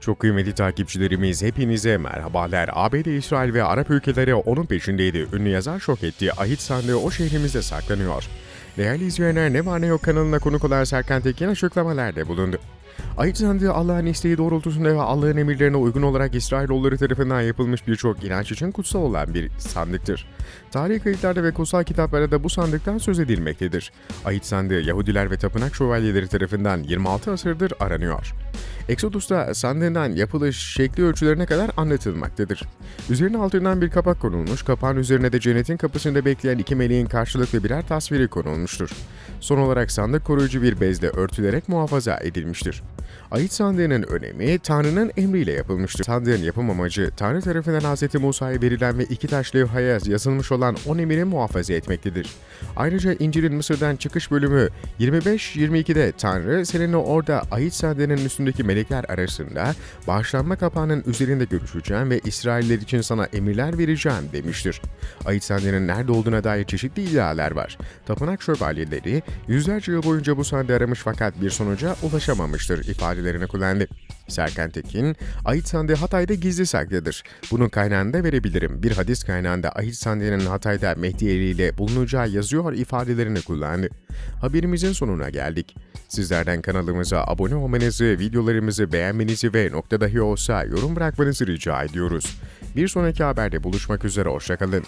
Çok kıymetli takipçilerimiz hepinize merhabalar. ABD, İsrail ve Arap ülkeleri onun peşindeydi. Ünlü yazar şok etti. Ahit sandığı o şehrimizde saklanıyor. Değerli izleyenler ne var ne yok kanalına konuk olan Serkan Tekin açıklamalarda bulundu. Ahit sandığı Allah'ın isteği doğrultusunda ve Allah'ın emirlerine uygun olarak İsrailoğulları tarafından yapılmış birçok inanç için kutsal olan bir sandıktır. Tarihi kayıtlarda ve kutsal kitaplarda da bu sandıktan söz edilmektedir. Ahit sandığı Yahudiler ve tapınak şövalyeleri tarafından 26 asırdır aranıyor. Exodus'ta sandığından yapılış şekli ölçülerine kadar anlatılmaktadır. Üzerine altından bir kapak konulmuş, kapağın üzerine de cennetin kapısında bekleyen iki meleğin karşılıklı birer tasviri konulmuştur. Son olarak sandık koruyucu bir bezle örtülerek muhafaza edilmiştir. Ayit sandığının önemi Tanrı'nın emriyle yapılmıştır. Sandığın yapım amacı Tanrı tarafından Hz. Musa'ya verilen ve iki taş levhaya yazılmış olan on emiri muhafaza etmektedir. Ayrıca İncil'in Mısır'dan çıkış bölümü 25-22'de Tanrı seninle orada Ayit sandığının üstündeki melekler arasında bağışlanma kapağının üzerinde görüşeceğim ve İsrailler için sana emirler vereceğim demiştir. Ayit sandığının nerede olduğuna dair çeşitli iddialar var. Tapınak şövalyeleri yüzlerce yıl boyunca bu sandığı aramış fakat bir sonuca ulaşamamıştır ifadelerini kullandı. Serkan Tekin, Ahit sandığı Hatay'da gizli saklıdır. Bunun kaynağını da verebilirim. Bir hadis kaynağında Ahit sandığının Hatay'da Mehdi eliyle bulunacağı yazıyor ifadelerini kullandı. Haberimizin sonuna geldik. Sizlerden kanalımıza abone olmanızı, videolarımızı beğenmenizi ve nokta dahi olsa yorum bırakmanızı rica ediyoruz. Bir sonraki haberde buluşmak üzere, hoşçakalın.